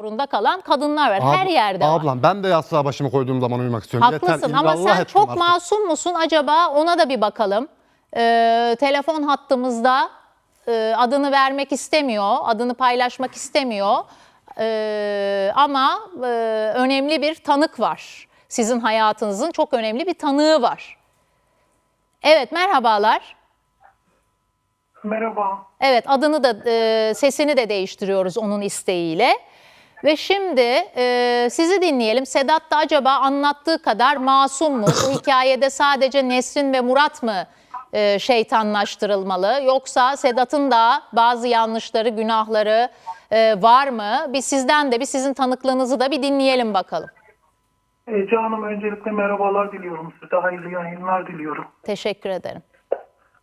zorunda kalan kadınlar var. Her Ab- yerde var. Ablam ben de yastığa başımı koyduğum zaman uyumak istiyorum. Haklısın Yeter, ama sen çok artık. masum musun acaba ona da bir bakalım. Ee, telefon hattımızda e, adını vermek istemiyor, adını paylaşmak istemiyor. Ee, ama e, önemli bir tanık var. Sizin hayatınızın çok önemli bir tanığı var. Evet merhabalar. Merhaba. Evet adını da e, sesini de değiştiriyoruz onun isteğiyle. Ve şimdi e, sizi dinleyelim. Sedat da acaba anlattığı kadar masum mu? Bu hikayede sadece Nesrin ve Murat mı e, şeytanlaştırılmalı? Yoksa Sedat'ın da bazı yanlışları, günahları e, var mı? Bir sizden de bir sizin tanıklığınızı da bir dinleyelim bakalım. Ece Hanım öncelikle merhabalar diliyorum size. Hayırlı yayınlar diliyorum. Teşekkür ederim.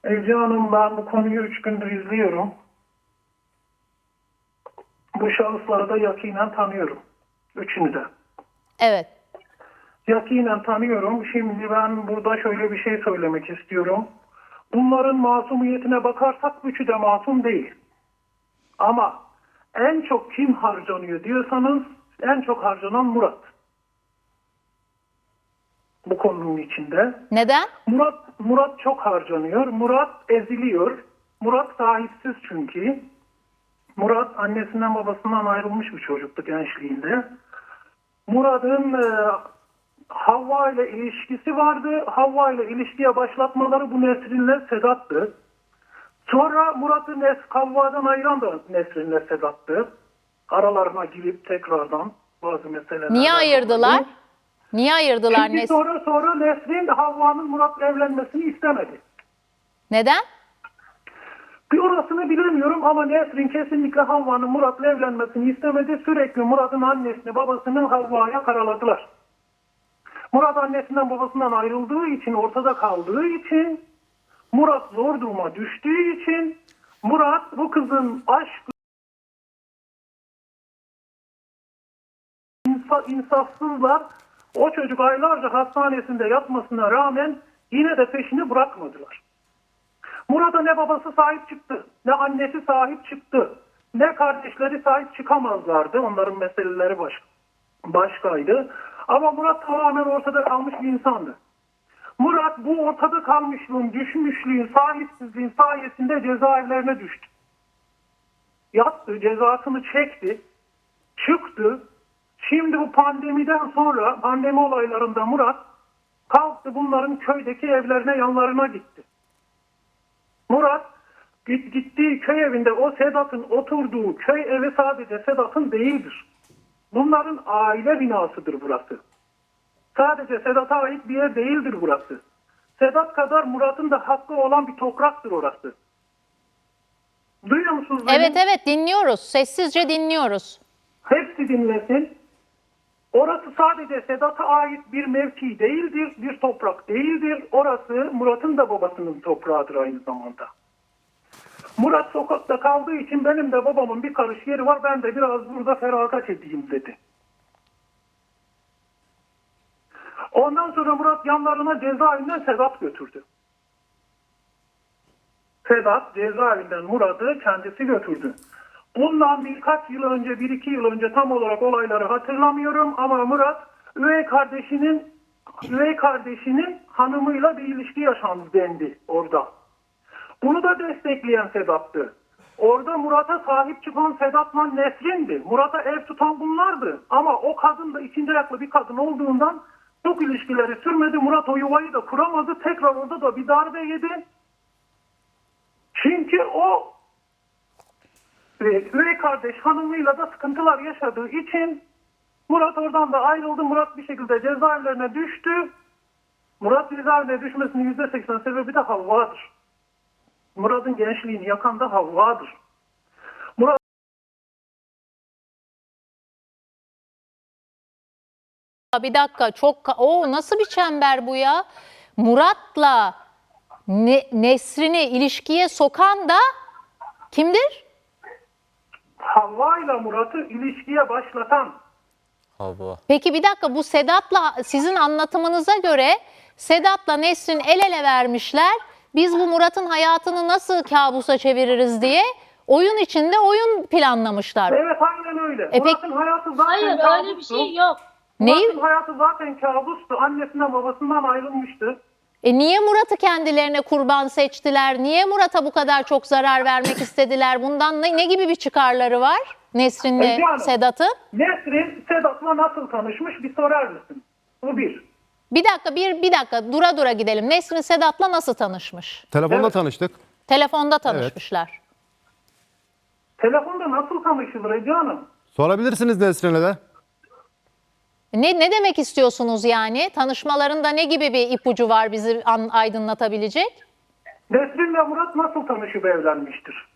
Ece Hanım ben bu konuyu üç gündür izliyorum. Bu şahısları da yakinen tanıyorum. Üçünü de. Evet. Yakinen tanıyorum. Şimdi ben burada şöyle bir şey söylemek istiyorum. Bunların masumiyetine bakarsak üçü de masum değil. Ama en çok kim harcanıyor diyorsanız en çok harcanan Murat. Bu konunun içinde. Neden? Murat Murat çok harcanıyor. Murat eziliyor. Murat sahipsiz çünkü. Murat annesinden babasından ayrılmış bir çocuktu gençliğinde. Murat'ın e, Havva ile ilişkisi vardı. Havva ile ilişkiye başlatmaları bu Nesrin'le Sedat'tı. Sonra Murat'ı Nes Havva'dan ayıran da Nesrin'le Sedat'tı. Aralarına girip tekrardan bazı meseleler. Niye ayırdılar? Niye ayırdılar? Çünkü Nes- sonra sonra Nesrin Havva'nın Murat'la evlenmesini istemedi. Neden? Bir orasını bilemiyorum ama Nesrin kesinlikle Havva'nın Murat'la evlenmesini istemedi. Sürekli Murat'ın annesini babasını Havva'ya karaladılar. Murat annesinden babasından ayrıldığı için, ortada kaldığı için, Murat zor duruma düştüğü için, Murat bu kızın aşk insa, insafsızlar o çocuk aylarca hastanesinde yatmasına rağmen yine de peşini bırakmadılar. Murat'a ne babası sahip çıktı, ne annesi sahip çıktı, ne kardeşleri sahip çıkamazlardı. Onların meseleleri baş, başkaydı. Ama Murat tamamen ortada kalmış bir insandı. Murat bu ortada kalmışlığın, düşmüşlüğün, sahipsizliğin sayesinde cezaevlerine düştü. Yattı, cezasını çekti, çıktı. Şimdi bu pandemiden sonra, pandemi olaylarında Murat kalktı bunların köydeki evlerine yanlarına gitti. Murat git- gittiği köy evinde o Sedat'ın oturduğu köy evi sadece Sedat'ın değildir. Bunların aile binasıdır burası. Sadece Sedat'a ait bir yer değildir burası. Sedat kadar Murat'ın da hakkı olan bir topraktır orası. Duyuyor musunuz beni? Evet evet dinliyoruz. Sessizce dinliyoruz. Hepsi dinlesin. Orası sadece Sedat'a ait bir mevki değildir, bir toprak değildir. Orası Murat'ın da babasının toprağıdır aynı zamanda. Murat sokakta kaldığı için benim de babamın bir karış yeri var, ben de biraz burada feragat edeyim dedi. Ondan sonra Murat yanlarına cezaevinden Sedat götürdü. Sedat cezaevinden Murat'ı kendisi götürdü. Bundan birkaç yıl önce, bir iki yıl önce tam olarak olayları hatırlamıyorum ama Murat üvey kardeşinin üvey kardeşinin hanımıyla bir ilişki yaşandı dendi orada. Bunu da destekleyen Sedat'tı. Orada Murat'a sahip çıkan Sedat'la Nesrin'di. Murat'a ev tutan bunlardı. Ama o kadın da içinde ayaklı bir kadın olduğundan çok ilişkileri sürmedi. Murat o yuvayı da kuramadı. Tekrar orada da bir darbe yedi. Çünkü o e, üvey kardeş hanımıyla da sıkıntılar yaşadığı için Murat oradan da ayrıldı. Murat bir şekilde cezaevlerine düştü. Murat cezaevine düşmesinin %80 sebebi de Havva'dır. Murat'ın gençliğini yakan da Havva'dır. Murat Bir dakika çok o nasıl bir çember bu ya? Murat'la Ne- Nesrin'i ilişkiye sokan da kimdir? Havva ile Murat'ı ilişkiye başlatan Havva. Peki bir dakika bu Sedat'la sizin anlatımınıza göre Sedat'la Nesrin el ele vermişler. Biz bu Murat'ın hayatını nasıl kabusa çeviririz diye oyun içinde oyun planlamışlar. Evet aynen öyle. E peki- Murat'ın hayatı zaten Hayır öyle bir kabustu. şey yok. Neyi? Murat'ın hayatı zaten kabustu. Annesinden babasından ayrılmıştı. E niye Murat'ı kendilerine kurban seçtiler? Niye Murat'a bu kadar çok zarar vermek istediler? Bundan ne, ne gibi bir çıkarları var Nesrin'le Hanım. Sedat'ın? Nesrin Sedat'la nasıl tanışmış bir sorar mısın? Bu bir. Bir dakika bir bir dakika dura dura gidelim. Nesrin Sedat'la nasıl tanışmış? Telefonda Evet. tanıştık. Telefonda tanışmışlar. Telefonda nasıl tanışılır Ece Hanım? Sorabilirsiniz Nesrin'e de. Ne ne demek istiyorsunuz yani? Tanışmalarında ne gibi bir ipucu var bizi an- aydınlatabilecek? Nesrin ve Murat nasıl tanışıp evlenmiştir?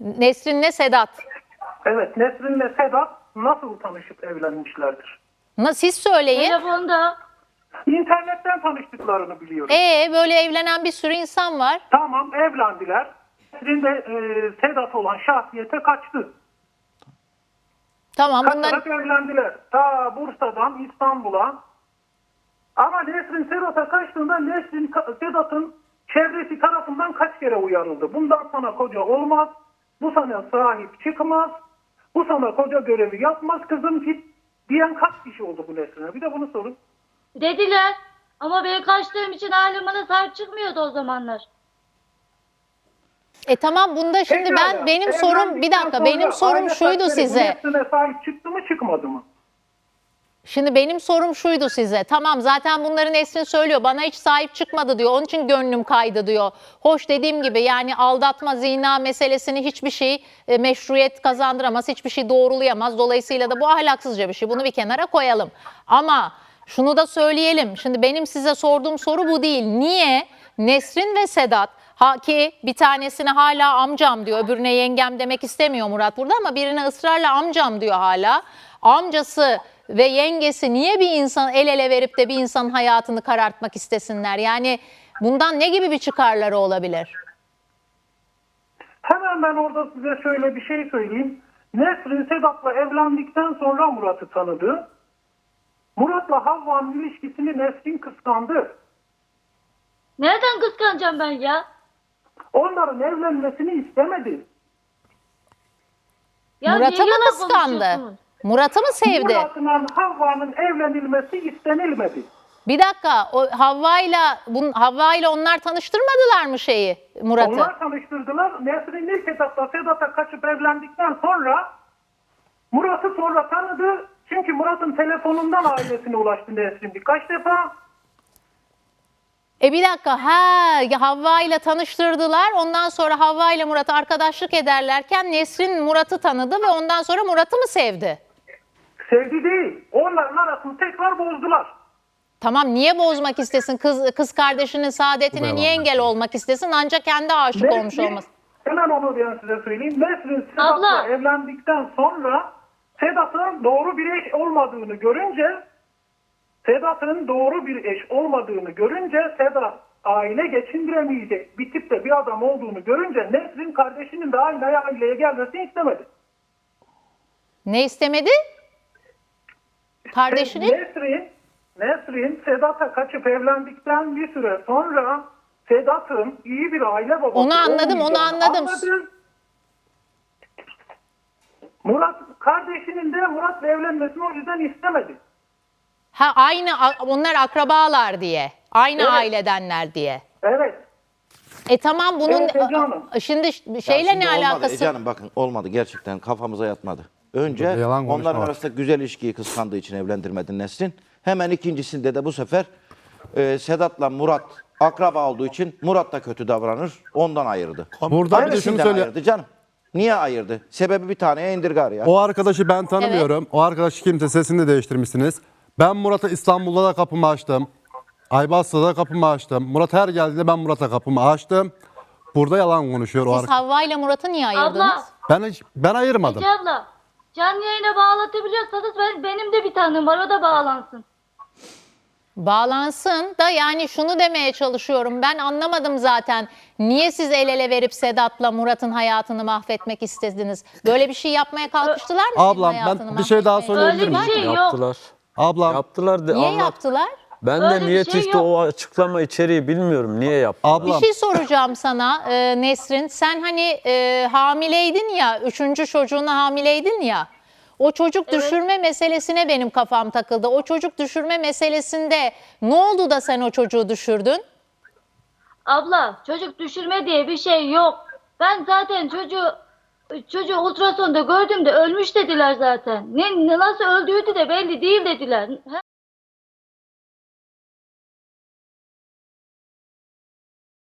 Nesrin'le Sedat. Evet, Nesrin ve Sedat nasıl tanışıp evlenmişlerdir? Na- Siz söyleyin. Telefonda İnternetten tanıştıklarını biliyorum. Ee böyle evlenen bir sürü insan var. Tamam, evlendiler. Nesrin de e, Sedat olan şahsiyete kaçtı. Tamam bunlar Kaçarak evlendiler. Ta Bursa'dan İstanbul'a. Ama Nesrin Sedat'a kaçtığında Nesrin Sedat'ın çevresi tarafından kaç kere uyarıldı. Bundan sana koca olmaz. Bu sana sahip çıkmaz. Bu sana koca görevi yapmaz kızım git diyen kaç kişi oldu bu Nesrin'e? Bir de bunu sorun. dediler. Ama ben kaçtığım için ailem bana sahip çıkmıyordu o zamanlar. E tamam bunda şimdi Pekala, ben benim sorum bir dakika benim sorum şuydu size. Sahip çıktı mı çıkmadı mı? Şimdi benim sorum şuydu size. Tamam zaten bunların Nesrin söylüyor. Bana hiç sahip çıkmadı diyor. Onun için gönlüm kaydı diyor. Hoş dediğim gibi yani aldatma, zina meselesini hiçbir şey e, meşruiyet kazandıramaz. Hiçbir şey doğrulayamaz. Dolayısıyla da bu ahlaksızca bir şey. Bunu bir kenara koyalım. Ama şunu da söyleyelim. Şimdi benim size sorduğum soru bu değil. Niye Nesrin ve Sedat Ha ki bir tanesine hala amcam diyor, öbürüne yengem demek istemiyor Murat burada ama birine ısrarla amcam diyor hala. Amcası ve yengesi niye bir insan el ele verip de bir insanın hayatını karartmak istesinler? Yani bundan ne gibi bir çıkarları olabilir? Hemen ben orada size şöyle bir şey söyleyeyim. Nesrin Sedat'la evlendikten sonra Murat'ı tanıdı. Murat'la Havva'nın ilişkisini Nesrin kıskandı. Nereden kıskanacağım ben ya? Onların evlenmesini istemedi. ya Murat'ı niye mı yalan kıskandı? Murat'ı mı sevdi? Murat'ın Havva'nın evlenilmesi istenilmedi. Bir dakika, o Havva'yla bun Havva'yla onlar tanıştırmadılar mı şeyi Murat'ı? Onlar tanıştırdılar. Nesrin ilk etapta Sedat'a kaçıp evlendikten sonra Murat'ı sonra tanıdı. Çünkü Murat'ın telefonundan ailesine ulaştı Nesrin birkaç defa. E bir dakika ha Havva ile tanıştırdılar. Ondan sonra Havva ile Murat arkadaşlık ederlerken Nesrin Murat'ı tanıdı ve ondan sonra Murat'ı mı sevdi? Sevdi değil. Onların arasını tekrar bozdular. Tamam niye bozmak istesin kız kız kardeşinin saadetine niye engel olmak istesin ancak kendi aşık olmuş Nesrin- olması. Hemen onu ben size söyleyeyim. Nesrin Sedat'la evlendikten sonra Sedat'ın doğru bir eş olmadığını görünce Sedat'ın doğru bir eş olmadığını görünce Sedat aile geçindiremeyecek bir tipte bir adam olduğunu görünce Nesrin kardeşinin de aynı aileye gelmesini istemedi. Ne istemedi? Kardeşini? Nesrin, Nesrin Sedat'a kaçıp evlendikten bir süre sonra Sedat'ın iyi bir aile babası Onu anladım, onu anladım. anladı. Murat kardeşinin de Murat'la evlenmesini o yüzden istemedi. Ha aynı onlar akrabalar diye. Aynı Evet. ailedenler diye. Evet. E tamam bunun Evet, Ece Hanım. şimdi Ya şeyle şimdi ne olmadı alakası? Ece Hanım bakın olmadı gerçekten kafamıza yatmadı. Önce yalan onların arasında güzel ilişkiyi kıskandığı için evlendirmedi Nesrin. Hemen ikincisinde de bu sefer e, Sedat'la Murat akraba olduğu için Murat da kötü davranır. Ondan ayırdı. Burada bir de şunu söyle. ayırdı canım? Niye ayırdı? Sebebi bir taneye indirgar ya. O arkadaşı ben tanımıyorum. O arkadaşı kimse sesini de değiştirmişsiniz. Ben Murat'a İstanbul'da da kapımı açtım. Aybastı'da da kapımı açtım. Murat her geldiğinde ben Murat'a kapımı açtım. Burada yalan konuşuyor o Siz arkadaş. Havva ile Murat'ı niye ayırdınız? Abla, Ben hiç, ben ayırmadım. Ece abla. Canlı yayına bağlatabiliyorsanız ben, benim de bir tanım var o da bağlansın. Bağlansın da yani şunu demeye çalışıyorum. Ben anlamadım zaten. Niye siz el ele verip Sedat'la Murat'ın hayatını mahvetmek istediniz? Böyle bir şey yapmaya kalkıştılar mı? Ablam, ben bir şey daha mahvetmeye? söyleyebilir Öyle bir miyim? şey yok. Yaptılar. Ablam Yaptılar. De, Niye anlat. yaptılar? Ben Öyle de bir niyet şey işte yok. o açıklama içeriği bilmiyorum. Niye yaptı? Bir Ablam şey soracağım sana e, Nesrin. Sen hani e, hamileydin ya, üçüncü çocuğuna hamileydin ya. O çocuk düşürme meselesine benim kafam takıldı. O çocuk düşürme meselesinde ne oldu da sen o çocuğu düşürdün? Abla çocuk düşürme diye bir şey yok. Ben zaten çocuğu çocuğu ultrasonda gördüm de ölmüş dediler zaten. Ne nasıl öldüğü de belli değil dediler.